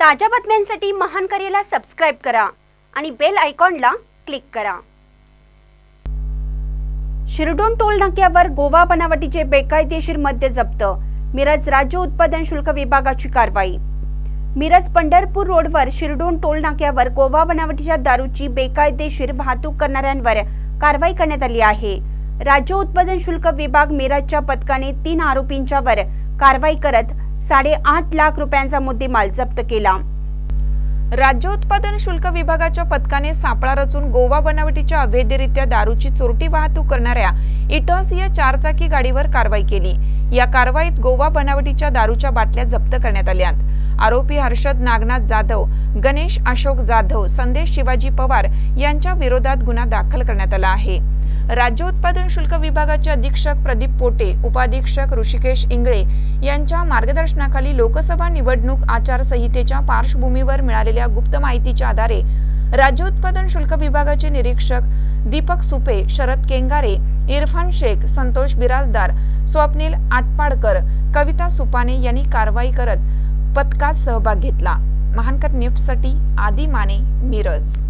ताज्या बातम्यांसाठी महान करेला सबस्क्राईब करा आणि बेल आयकॉनला क्लिक करा. शिरडोन टोल नाक्यावर गोवा बनावटीचे बेकायदेशीर मद्य जप्त. मिरज राज्य उत्पादन शुल्क विभागाची कारवाई. मिरज पंढरपूर रोडवर शिरडोन टोल नाक्यावर गोवा बनावटीच्या दारूची बेकायदेशीर वाहतूक करणाऱ्यांवर कारवाई करण्यात आली आहे. राज्य उत्पादन शुल्क विभाग मिरजच्या पथकाने तीन आरोपींच्यावर कारवाई करत साडेआठ लाख रुपयांचा मुद्देमाल जप्त केला. राज्य उत्पादन शुल्क विभागाच्या पथकाने सापळा रचून गोवा बनावटीच्या अवैधरित्या दारूची चोरटी वाहतूक करणाऱ्या इटॉस या चारचाकी गाडीवर कारवाई केली. या कारवाईत गोवा बनावटीच्या दारूच्या बाटल्या जप्त करण्यात आल्यात आरोपी हर्षद नागनाथ जाधव गणेश अशोक जाधव संदेश शिवाजी पवार यांच्या विरोधात गुन्हा दाखल करण्यात आला आहे. राज्य उत्पादन शुल्क विभागाचे अधीक्षक प्रदीप पोटे उपाधीक्षक ऋषिकेश इंगळे यांच्या मार्गदर्शनाखाली लोकसभा निवडणूक आचारसंहितेच्या पार्श्वभूमीवर मिळालेल्या गुप्त माहितीच्या आधारे राज्य उत्पादन शुल्क विभागाचे निरीक्षक दीपक सुपे शरद केंगारे इरफान शेख संतोष बिराजदार स्वप्नील आटपाडकर कविता सुपाने यांनी कारवाई करत पथकात सहभाग घेतला. महानकर न्यूजसाठी आदी माने मिरज.